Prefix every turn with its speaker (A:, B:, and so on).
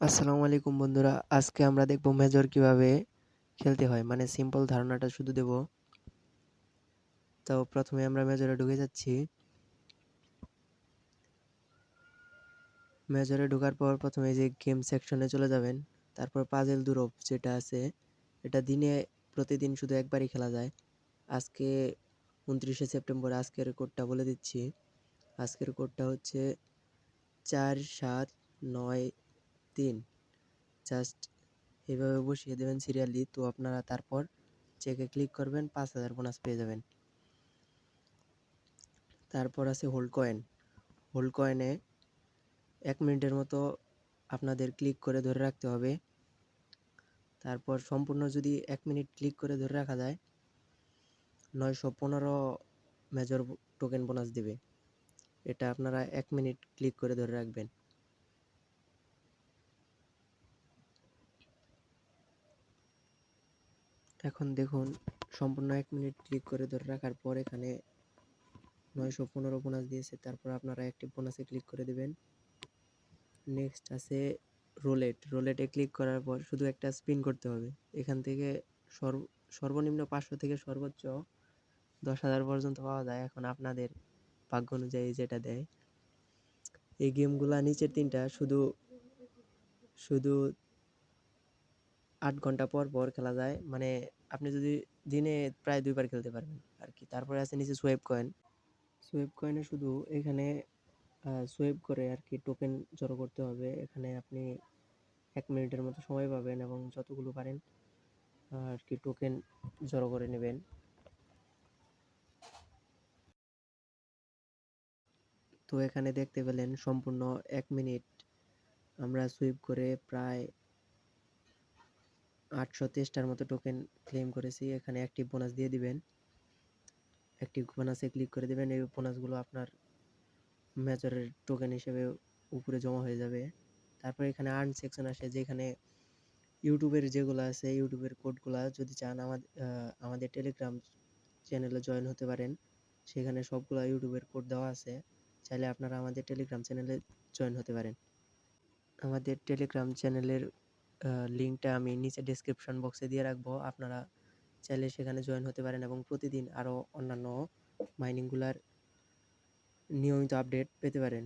A: আসসালামু আলাইকুম বন্ধুরা, আজকে আমরা দেখব মেজর কীভাবে খেলতে হয়। মানে সিম্পল ধারণাটা শুধু দেব। তো প্রথমে আমরা মেজরে ঢুকে যাচ্ছি। মেজরে ঢোকার পর প্রথমে যে গেম সেকশনে চলে যাবেন, তারপর পাজেল দুরব যেটা আছে, এটা দিনে প্রতিদিন শুধু একবারই খেলা যায়। আজকে উনত্রিশে সেপ্টেম্বর, আজকের কোডটা বলে দিচ্ছি। আজকের কোডটা হচ্ছে চার সাত নয় তিন জাস্ট এভাবে বসিয়ে দেবেন সিরিয়ালি, তো আপনারা তারপর চেকে ক্লিক করবেন, পাঁচ হাজার বোনাস পেয়ে যাবেন। তারপর আছে হোল্ড কয়েন হোল্ড কয়েনে এক মিনিটের মতো আপনাদের ক্লিক করে ধরে রাখতে হবে। তারপর সম্পূর্ণ যদি এক মিনিট ক্লিক করে ধরে রাখা যায়, নয়শো পনেরো মেজর টোকেন বোনাস দেবে। এটা আপনারা এক মিনিট ক্লিক করে ধরে রাখবেন। এখন দেখুন, সম্পূর্ণ এক মিনিট ক্লিক করে ধরে রাখার পর এখানে নয়শো পনেরো বোনাস দিয়েছে। তারপর আপনারা একটি বোনাসে ক্লিক করে দেবেন। নেক্সট আছে রোলেট রোলেটে ক্লিক করার পর শুধু একটা স্পিন করতে হবে। এখান থেকে সর্বনিম্ন পাঁচশো থেকে সর্বোচ্চ দশ হাজার পর্যন্ত পাওয়া যায় এখন আপনাদের ভাগ্য অনুযায়ী যেটা দেয়। এই গেমগুলা নিচের তিনটা শুধু শুধু আট ঘণ্টা পর পর খেলা যায়। মানে আপনি যদি দিনে প্রায় দুইবার খেলতে পারবেন আর কি তারপরে আছে নিচে সোয়েব কয়েন সোয়েব কয়েনে শুধু এখানে সোয়েব করে আর কি টোকেন জড়ো করতে হবে। এখানে আপনি এক মিনিটের মতো সময় পাবেন এবং যতগুলো পারেন আর কি টোকেন জড়ো করে নেবেন। তো এখানে দেখতে পেলেন সম্পূর্ণ এক মিনিট আমরা সুইপ করে প্রায় আটশো তেইশটার মতো টোকেন ক্লেম করেছি। এখানে একটি বোনাস দিয়ে দিবেন। একটি বোনাসে ক্লিক করে দেবেন। এই বোনাসগুলো আপনার ম্যাচরের টোকেন হিসেবে উপরে জমা হয়ে যাবে। তারপর এখানে আর্ন সেকশন আসে, যেখানে ইউটিউবের যেগুলো আছে ইউটিউবের কোডগুলো যদি চান আমাদের আমাদের টেলিগ্রাম চ্যানেলে জয়েন হতে পারেন। সেখানে সবগুলো ইউটিউবের কোড দেওয়া আছে। চাইলে আপনারা আমাদের টেলিগ্রাম চ্যানেলে জয়েন হতে পারেন। আমাদের টেলিগ্রাম চ্যানেলের লিঙ্কটা আমি নিচে ডিসক্রিপশন বক্সে দিয়ে রাখব। আপনারা চাইলে সেখানে জয়েন হতে পারেন এবং প্রতিদিন আরও অন্যান্য মাইনিংগুলার নিয়মিত আপডেট পেতে পারেন।